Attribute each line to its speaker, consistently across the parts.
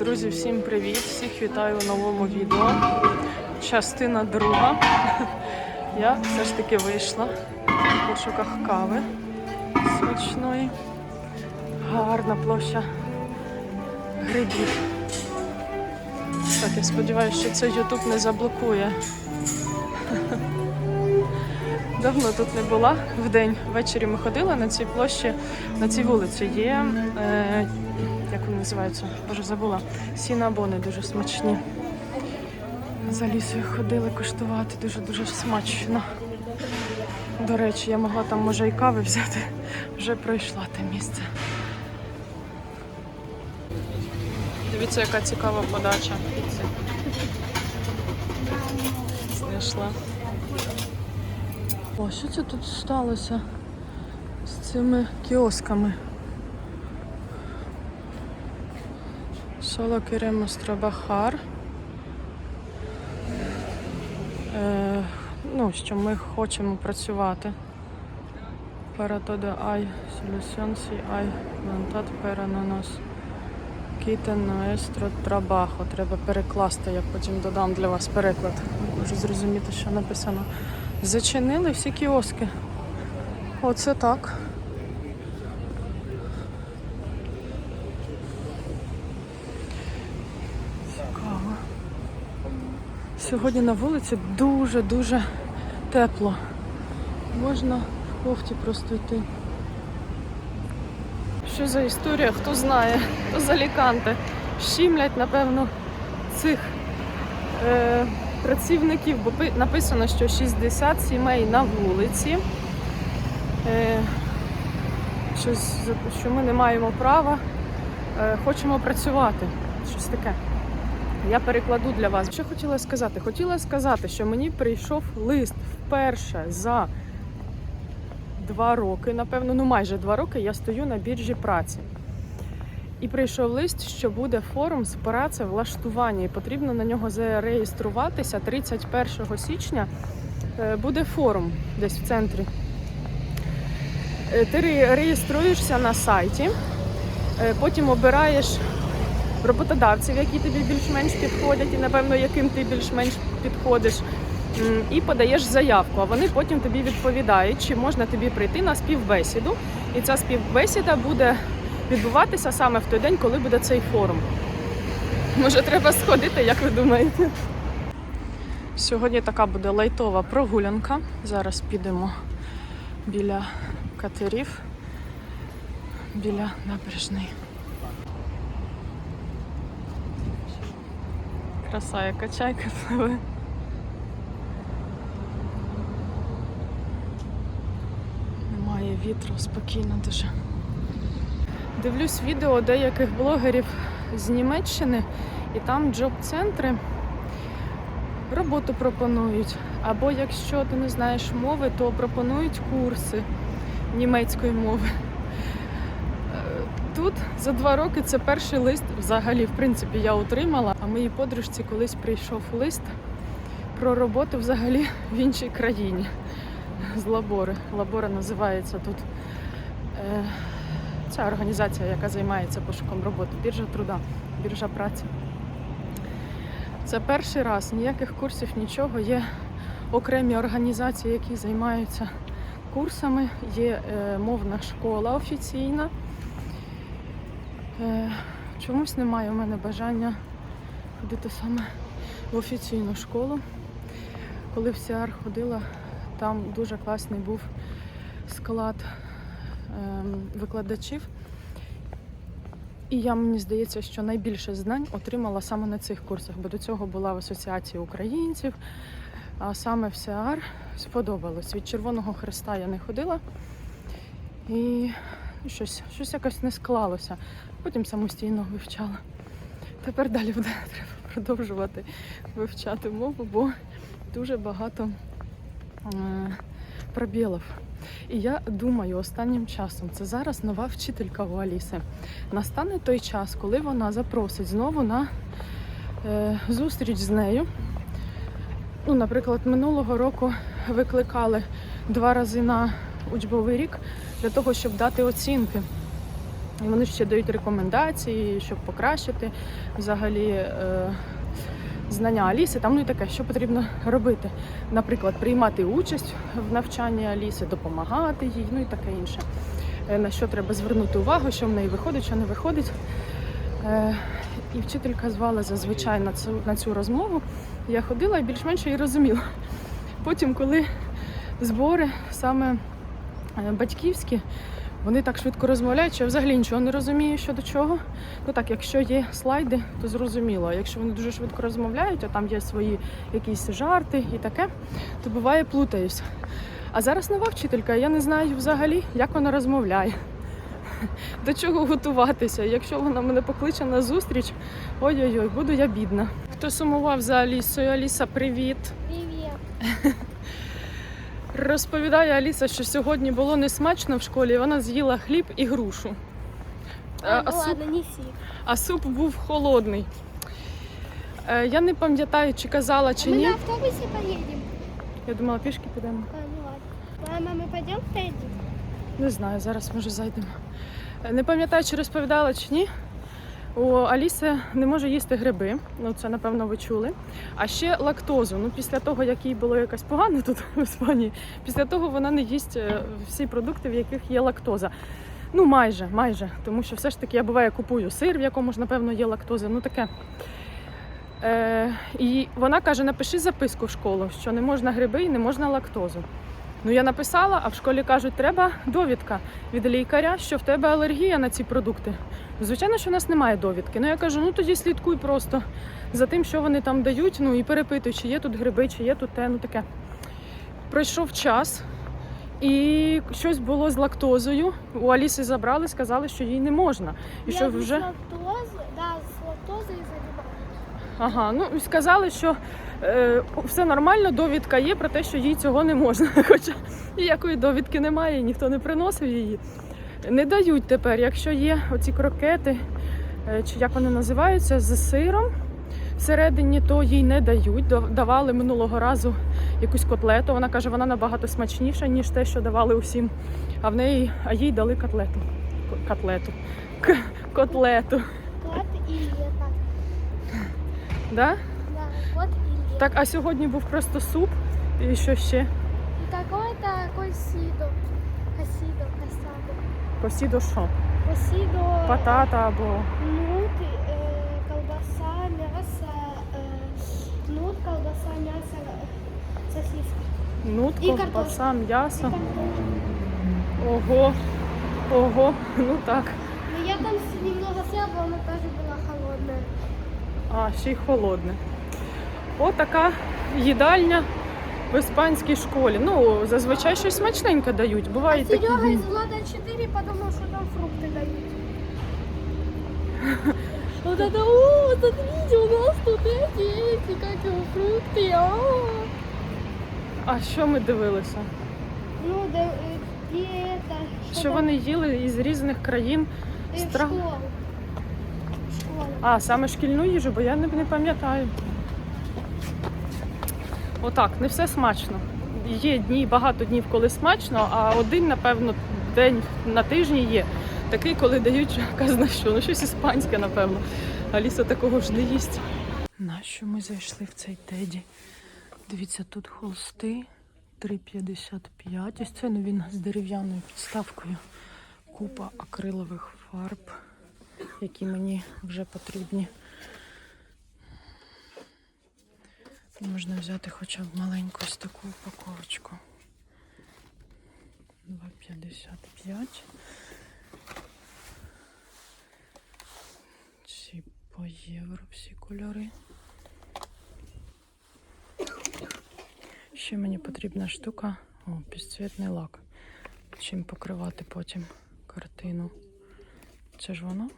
Speaker 1: Друзі, всім привіт! Всіх вітаю у новому відео. Частина друга. Я все ж таки вийшла в пошуках кави смачної. Гарна площа грибів. Так, я сподіваюся, що це YouTube не заблокує. Давно тут не була. Вдень ввечері ми ходили на цій площі, на цій вулиці є. Е, як вони називаються? Боже, забула. Сінабони дуже смачні. За лісою ходили куштувати, дуже-дуже смачно. До речі, я могла там може і кави взяти. Вже пройшла те місце. Дивіться, яка цікава подача. Знайшла. О, що це тут сталося з цими кіосками? Solo queremos trabajar. Е, ну, що ми хочемо працювати. Para todo hay solución si hay voluntad para no nos quiten nuestro. Треба перекласти, я потім додам для вас переклад. Можу зрозуміти, що написано. Зачинили всі кіоски. Оце так. Сьогодні на вулиці дуже-дуже тепло. Можна в кофті просто йти. Що за історія, хто знає, хто з Аліканте. Щімлять, напевно, цих е, працівників, бо написано, що 60 сімей на вулиці. Е, щось, що ми не маємо права, е, хочемо працювати. Щось таке. Я перекладу для вас. Що хотіла сказати? Хотіла сказати, що мені прийшов лист вперше за два роки, напевно, ну майже два роки я стою на біржі праці. І прийшов лист, що буде форум з працевлаштування, і потрібно на нього зареєструватися 31 січня. е, Буде форум десь в центрі. Е, Ти реєструєшся на сайті, е, потім обираєш роботодавців, які тобі більш-менш підходять, і напевно яким ти більш-менш підходиш. І подаєш заявку, а вони потім тобі відповідають, чи можна тобі прийти на співбесіду. І ця співбесіда буде відбуватися саме в той день, коли буде цей форум. Може, треба сходити, як ви думаєте? Сьогодні така буде лайтова прогулянка. Зараз підемо біля катерів, біля набережної. Краса, яка чайка пливе. Немає вітру, спокійно дуже. Дивлюсь відео деяких блогерів з Німеччини, і там джоб-центри роботу пропонують. Або якщо ти не знаєш мови, то пропонують курси німецької мови. Тут за два роки це перший лист взагалі, в принципі, я отримала. А моїй подружці колись прийшов лист про роботу взагалі в іншій країні з лабори. Лабора називається тут е, ця організація, яка займається пошуком роботи. Біржа труда, біржа праці. Це перший раз, ніяких курсів, нічого. Є окремі організації, які займаються курсами, є е, мовна школа офіційна. Е, чомусь немає у мене бажання ходити саме в офіційну школу. Коли в СІАР ходила, там дуже класний був склад ем, викладачів. І я мені здається, що найбільше знань отримала саме на цих курсах, бо до цього була в Асоціації українців, а саме в СІАР сподобалось. Від Червоного Христа я не ходила і щось, щось якось не склалося. Потім самостійно вивчала. Тепер далі буде треба продовжувати вивчати мову, бо дуже багато е, пробілів. І я думаю, останнім часом це зараз нова вчителька у Аліси. Настане той час, коли вона запросить знову на е, зустріч з нею. Ну, наприклад, минулого року викликали два рази на учбовий рік для того, щоб дати оцінки. І вони ще дають рекомендації, щоб покращити взагалі е, знання Аліси. Там ну і таке, що потрібно робити. Наприклад, приймати участь в навчанні Аліси, допомагати їй, ну і таке інше. Е, на що треба звернути увагу, що в неї виходить, що не виходить. Е, і вчителька звала зазвичай на цю, на цю розмову. Я ходила і більш-менш її розуміла. Потім, коли збори саме батьківські, вони так швидко розмовляють, що я взагалі нічого не розумію щодо чого. Ну так, якщо є слайди, то зрозуміло. А якщо вони дуже швидко розмовляють, а там є свої якісь жарти і таке, то буває плутаюсь. А зараз нова вчителька, я не знаю взагалі, як вона розмовляє. До чого готуватися? Якщо вона мене покличе на зустріч, ой-ой-ой, буду я бідна. Хто сумував за Алісою? Аліса, привіт.
Speaker 2: Привет.
Speaker 1: Розповідає Аліса, що сьогодні було несмачно в школі, і вона з'їла хліб і грушу.
Speaker 2: А,
Speaker 1: А,
Speaker 2: ну
Speaker 1: суп, а суп був холодний. Е, Я не пам'ятаю, чи казала, чи
Speaker 2: мы
Speaker 1: ні.
Speaker 2: на автобусе поедем.
Speaker 1: Я думала, пішки підемо.
Speaker 2: А, ну ладно. Мама, мы пойдем поедем?
Speaker 1: Не знаю, зараз може зайдемо. Е, Не пам'ятаю, чи розповідала чи ні. У Аліси не може їсти гриби, ну це напевно ви чули. А ще лактозу. Ну після того, як їй було якось погано тут в Іспанії, після того вона не їсть е, всі продукти, в яких є лактоза. Ну майже, майже. Тому що все ж таки я буває купую сир, в якому ж напевно є лактоза. Ну таке. Е, і вона каже: напиши записку в школу, що не можна гриби і не можна лактозу. Ну я написала, а в школі кажуть, треба довідка від лікаря, що в тебе алергія на ці продукти. Звичайно, що у нас немає довідки. Ну я кажу, ну тоді слідкуй просто за тим, що вони там дають. Ну і перепитуй, чи є тут гриби, чи є тут те, ну таке. Пройшов час, і щось було з лактозою. У Аліси забрали, сказали, що їй не можна. І
Speaker 2: Я
Speaker 1: що вже
Speaker 2: лактозы, да, с лактозой занимаюсь.
Speaker 1: ага, ну сказали, що все нормально, довідка є про те, що їй цього не можна. Хоча ніякої довідки немає, ніхто не приносив її. Не дають тепер, якщо є оці крокети, е, чи як вони називаються, з сиром всередині, то їй не дають. Давали минулого разу якусь котлету. Вона каже, вона набагато смачніша, ніж те, що давали усім. А в неї, а їй дали котлету. Котлету. К- Котлету.
Speaker 2: Кот и это.
Speaker 1: Да? Так, а сьогодні був просто суп. І що ще?
Speaker 2: И какой-то косидо. Косидо, косадо.
Speaker 1: Косідо що?
Speaker 2: Косидо.
Speaker 1: Патата або
Speaker 2: Нут, э, колбаса, мясо. Э, нут, колбаса, мясо, э, сосиска.
Speaker 1: нут,
Speaker 2: І
Speaker 1: ковбаса,
Speaker 2: И
Speaker 1: м'ясо.
Speaker 2: картошка.
Speaker 1: Ого, ого, ну так.
Speaker 2: Но я там с- немного съела, она тоже была холодная.
Speaker 1: А, ще й холодне. Отака їдальня в іспанській школі. Ну, зазвичай щось смачненьке дають. Бувають такі
Speaker 2: Серега
Speaker 1: дні.
Speaker 2: из Влада 4 подумал, что там фрукты дают. Вот это, о, смотрите, у нас тут эти, эти, как его, фрукты, а.
Speaker 1: А що ми дивилися?
Speaker 2: Ну, да, э, и это,
Speaker 1: Що
Speaker 2: там,
Speaker 1: вони їли із різних країн.
Speaker 2: э, в
Speaker 1: стран-
Speaker 2: школу. В школу.
Speaker 1: А, саме шкільну їжу, бо я не, не пам'ятаю. Отак, не все смачно. Є дні, багато днів, коли смачно, а один, напевно, день на тижні є. Такий, коли дають казна що. Ну, щось іспанське, напевно. Аліса такого ж не їсть. Нащо ми зайшли в цей теді? Дивіться, тут холсти 3,55. Ось це ну, він з дерев'яною підставкою. Купа акрилових фарб які мені вже потрібні. Можна взяти хоча б маленьку ось таку упаковочку. 2,55. Ці по євро всі кольори. Ще мені потрібна штука. О, підсвітний лак. Чим покривати потім картину. Це ж воно?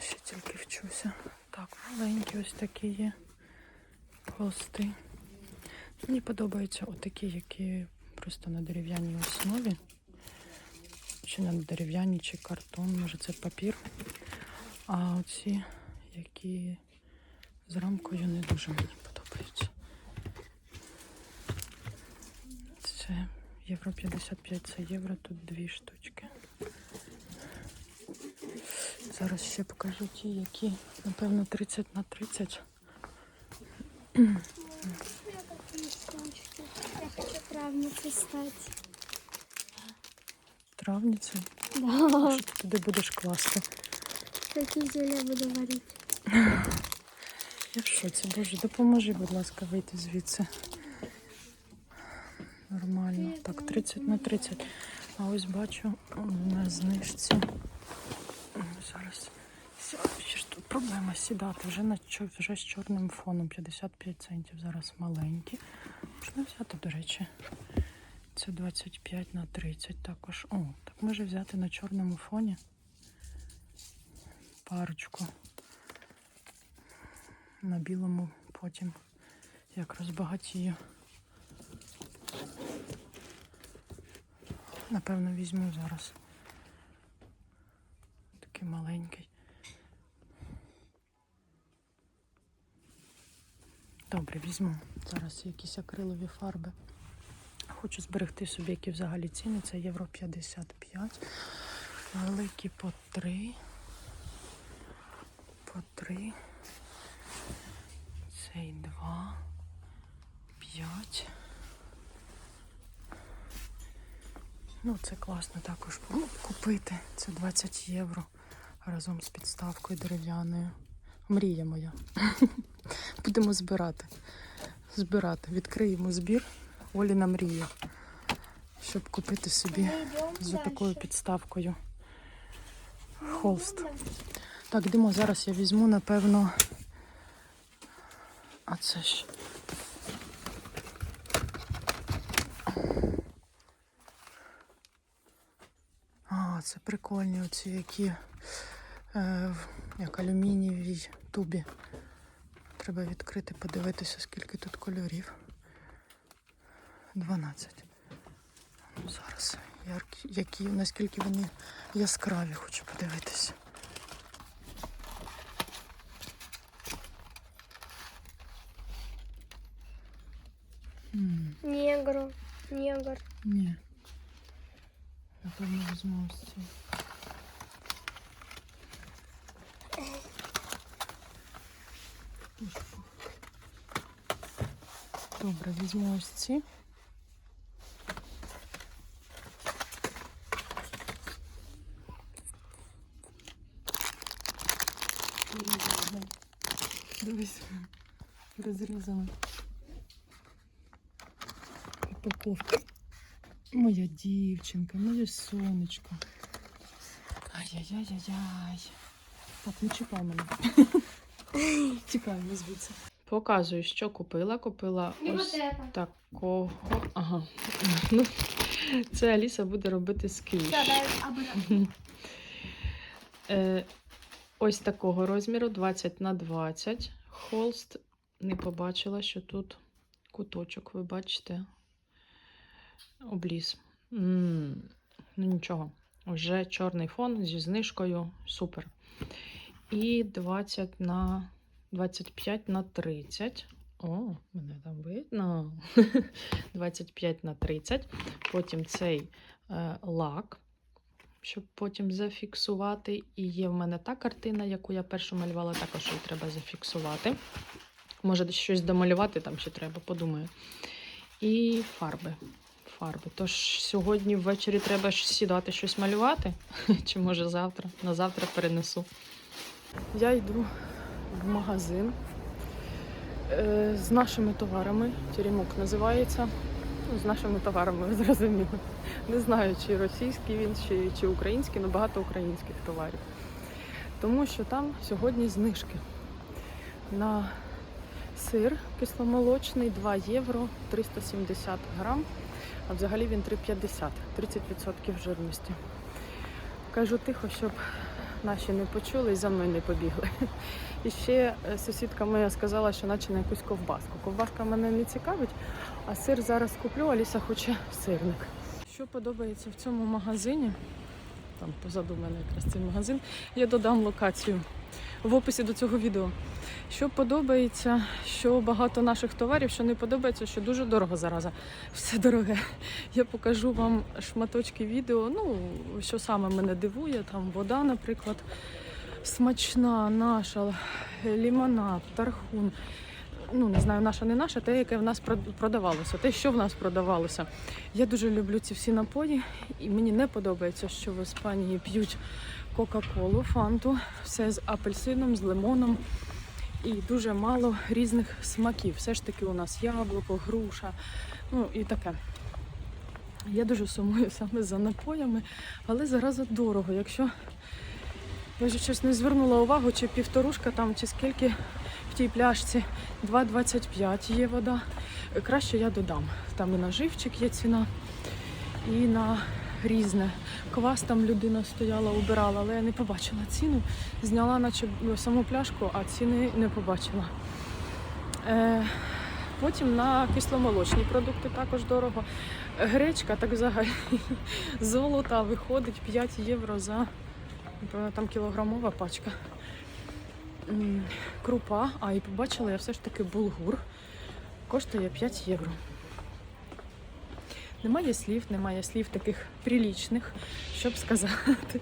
Speaker 1: Ще тільки вчуся. Так, маленькі ось такі є холсти. Мені подобаються отакі, які просто на дерев'яній основі. Чи на дерев'яній, чи картон, може це папір. А оці, які з рамкою, не дуже мені подобаються. Це Євро 55 це євро, тут дві штучки. Зараз ще покажу ті, які, напевно, 30 на 30.
Speaker 2: Я хочу травницей стать.
Speaker 1: Травниця.
Speaker 2: Да.
Speaker 1: Що ти туди будеш класти?
Speaker 2: Какие зелья буду варить?
Speaker 1: Я в шоці, боже, допоможи, будь ласка, вийти звідси. Нормально. Так, 30 на 30. А ось бачу на знижці. Зараз. Проблема сідати. Вже на вже з чорним фоном. 55 центів. Зараз маленькі. Можна взяти, до речі. Це 25 на 30 також. О, так може взяти на чорному фоні. Парочку на білому потім як розбагатію. Напевно, візьму зараз. Такий маленький. Добре, візьму. Зараз якісь акрилові фарби. Хочу зберегти собі, які взагалі ціни. Це євро 55. Великі по 3. По 3. Цей два, п'ять. Ну, це класно також купити. Це 20 євро разом з підставкою дерев'яною. Мрія моя. Будемо збирати. Збирати. Відкриємо збір. Оліна мрія. Щоб купити собі
Speaker 2: Идем
Speaker 1: з такою підставкою. Холст. Так, йдемо. Зараз я візьму, напевно. А це ж. А, це прикольні оці які е, як алюмінієвій тубі. Треба відкрити, подивитися, скільки тут кольорів. 12. Ну, Зараз яркі, які, наскільки вони яскраві, хочу подивитися. М,
Speaker 2: Негру. Негр.
Speaker 1: Ні. Напевно, візьму ось ці. Добре, візьму ось ці. Дивись, розрізано. Упаковка. Моя дівчинка, моє сонечко. Ай-яй-яй-яй-яй. Так, не чіпай мене. Тікаємо звідси. Показую, що купила. Купила ось такого. Ага. Ну, це Аліса буде робити сквіш. Е, ось такого розміру 20 на 20. Холст не побачила, що тут куточок, ви бачите, обліз. м Ну нічого, вже чорний фон зі знижкою. Супер. І 20 на 25 на 30. О, мене там видно. 25 на 30. Потім цей е, лак щоб потім зафіксувати. І є в мене та картина, яку я першу малювала, також її треба зафіксувати. Може, щось домалювати там ще треба, подумаю. І фарби. Фарби. Тож сьогодні ввечері треба сідати щось малювати. Чи може завтра? На завтра перенесу. Я йду в магазин е, з нашими товарами. Теремок називається. Ну, з нашими товарами, ви зрозуміли. Не знаю, чи російський він, чи, чи український, але багато українських товарів. Тому що там сьогодні знижки на сир кисломолочний 2 євро 370 грам, а взагалі він 3,50, 30% жирності. Кажу тихо, щоб наші не почули і за мною не побігли. І ще е, сусідка моя сказала, що наче на якусь ковбаску. Ковбаска мене не цікавить, а сир зараз куплю, Аліса хоче сирник. Що подобається в цьому магазині? Там позаду мене якраз цей магазин. Я додам локацію в описі до цього відео. Що подобається, що багато наших товарів, що не подобається, що дуже дорого зараза. Все дороге. Я покажу вам шматочки відео. Ну, що саме мене дивує, там вода, наприклад, смачна, наша, лімонад, тархун. Ну, не знаю, наша, не наша, те, яке в нас продавалося, те, що в нас продавалося. Я дуже люблю ці всі напої, і мені не подобається, що в Іспанії п'ють Кока-Колу, фанту, все з апельсином, з лимоном і дуже мало різних смаків. Все ж таки у нас яблуко, груша, ну і таке. Я дуже сумую саме за напоями, але зараза дорого. Якщо я вже щось не звернула увагу, чи півторушка там, чи скільки в тій пляшці 2,25 є вода. Краще я додам. Там і на живчик є ціна, і на різне. Квас там людина стояла, убирала, але я не побачила ціну. Зняла наче саму пляшку, а ціни не побачила. Е, потім на кисломолочні продукти також дорого. Гречка так взагалі золота виходить 5 євро за напевно, там кілограмова пачка. Крупа, а і побачила я все ж таки булгур. Коштує 5 євро. Немає слів, немає слів таких прилічних, щоб сказати.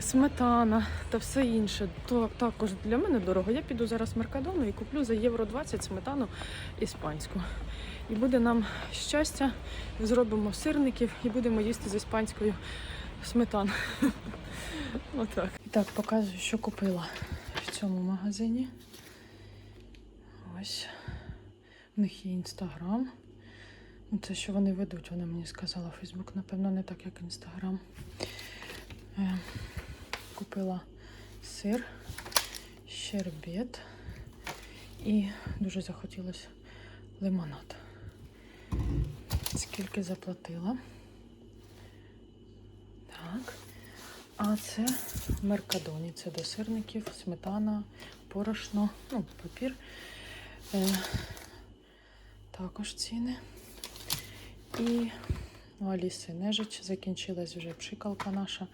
Speaker 1: Сметана та все інше. То також для мене дорого. Я піду зараз в Меркадону і куплю за євро 20 сметану іспанську. І буде нам щастя, зробимо сирників і будемо їсти з іспанською сметану. Отак. І так, показую, що купила в цьому магазині. Ось. У них є інстаграм. Ну, Це що вони ведуть, вона мені сказала. Фейсбук, напевно, не так, як інстаграм. Е, купила сир, щербет і дуже захотілося лимонад. Скільки заплатила? Так. А це Меркадоні. Це до сирників, сметана, порошно, ну, папір. Е, також ціни. І у Аліси нежич закінчилась вже пшикалка наша.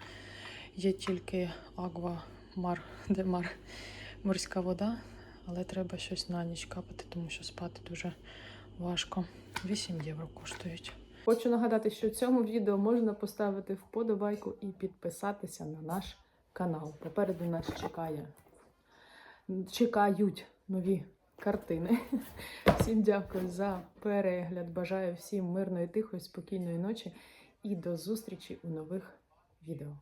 Speaker 1: Є тільки агва мар, де мар, морська вода, але треба щось на ніч капати, тому що спати дуже важко. 8 євро коштують. Хочу нагадати, що цьому відео можна поставити вподобайку і підписатися на наш канал. Попереду нас чекає, чекають нові картини. Всім дякую за перегляд. Бажаю всім мирної, тихої, спокійної ночі і до зустрічі у нових відео.